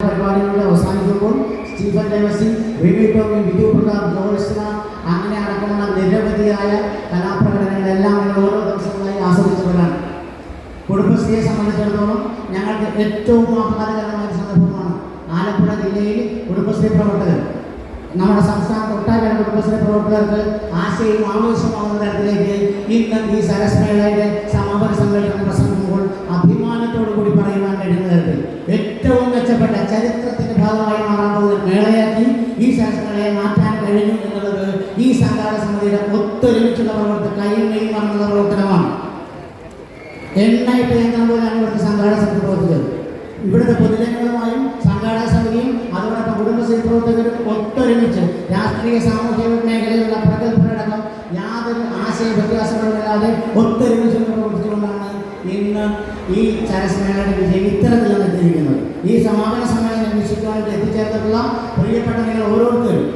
പരിപാടികളുടെ അവസാനിക്കുമ്പോൾ സ്റ്റീഫൻ ദേവസി റിമി ടോമി ബിജു പ്രതാപ് ജോത്സ്ന അങ്ങനെ അടക്കമുള്ള നിരവധിയായ കലാപ്രകടനങ്ങളെല്ലാം ഞങ്ങൾ ഓരോ ദിവസങ്ങളായി ആസ്വദിച്ചവരാണ് കുടുംബശ്രീയെ സംബന്ധിച്ചിടത്തോളം ഞങ്ങൾക്ക് ഏറ്റവും ആഹ്ലാദകരമായ സന്ദർഭമാണ് ആലപ്പുഴ ജില്ലയിൽ കുടുംബശ്രീ പ്രവർത്തകർ. നമ്മുടെ സംസ്ഥാനത്ത് ഒട്ടാകെ കുടുംബശ്രീ പ്രവർത്തകർക്ക് ആശയവും ആവേശമാകുന്ന തരത്തിലേക്ക് ഇന്ന് ഈ സരസ്മേളയുടെ സമാപന സമ്മേളനം സരസ്മേളയെ മാറ്റാൻ കഴിഞ്ഞു എന്നുള്ളത് ഈ സംഘാടക സമിതിയുടെ ഒത്തൊരുമിച്ചുള്ള പ്രവർത്തനം കൈമയും മറന്നുള്ള പ്രവർത്തനമാണ്. എണ്ണയിട്ട് യന്ത്രം പോലെയാണ് ഇവിടുത്തെ സംഘാടക സമിതി പ്രവർത്തിച്ചത് ഇവിടുത്തെ പൊതുജനങ്ങളുമായും സംഘാടക സമിതിയും അതോടൊപ്പം കുടുംബശ്രീ പ്രവർത്തകരും ഒത്തൊരുമിച്ച് രാഷ്ട്രീയ സാമൂഹിക മേഖലയിലുള്ള പ്രഗത്ഭരടക്കം യാതൊരു ആശയ വ്യത്യാസങ്ങളുമില്ലാതെ ഒത്തൊരുമിച്ച് പ്രവർത്തിച്ചുകൊണ്ടാണ് ഇന്ന് ഈ ചരസ്മേളയുടെ വിജയം ഇത്തരത്തിലാണ് എത്തിയിരിക്കുന്നത്. ഈ സമാപന സമ്മേളനം എത്തിച്ചേർന്നിട്ടുള്ള പ്രിയപ്പെട്ട നിങ്ങൾ ഓരോരുത്തരും.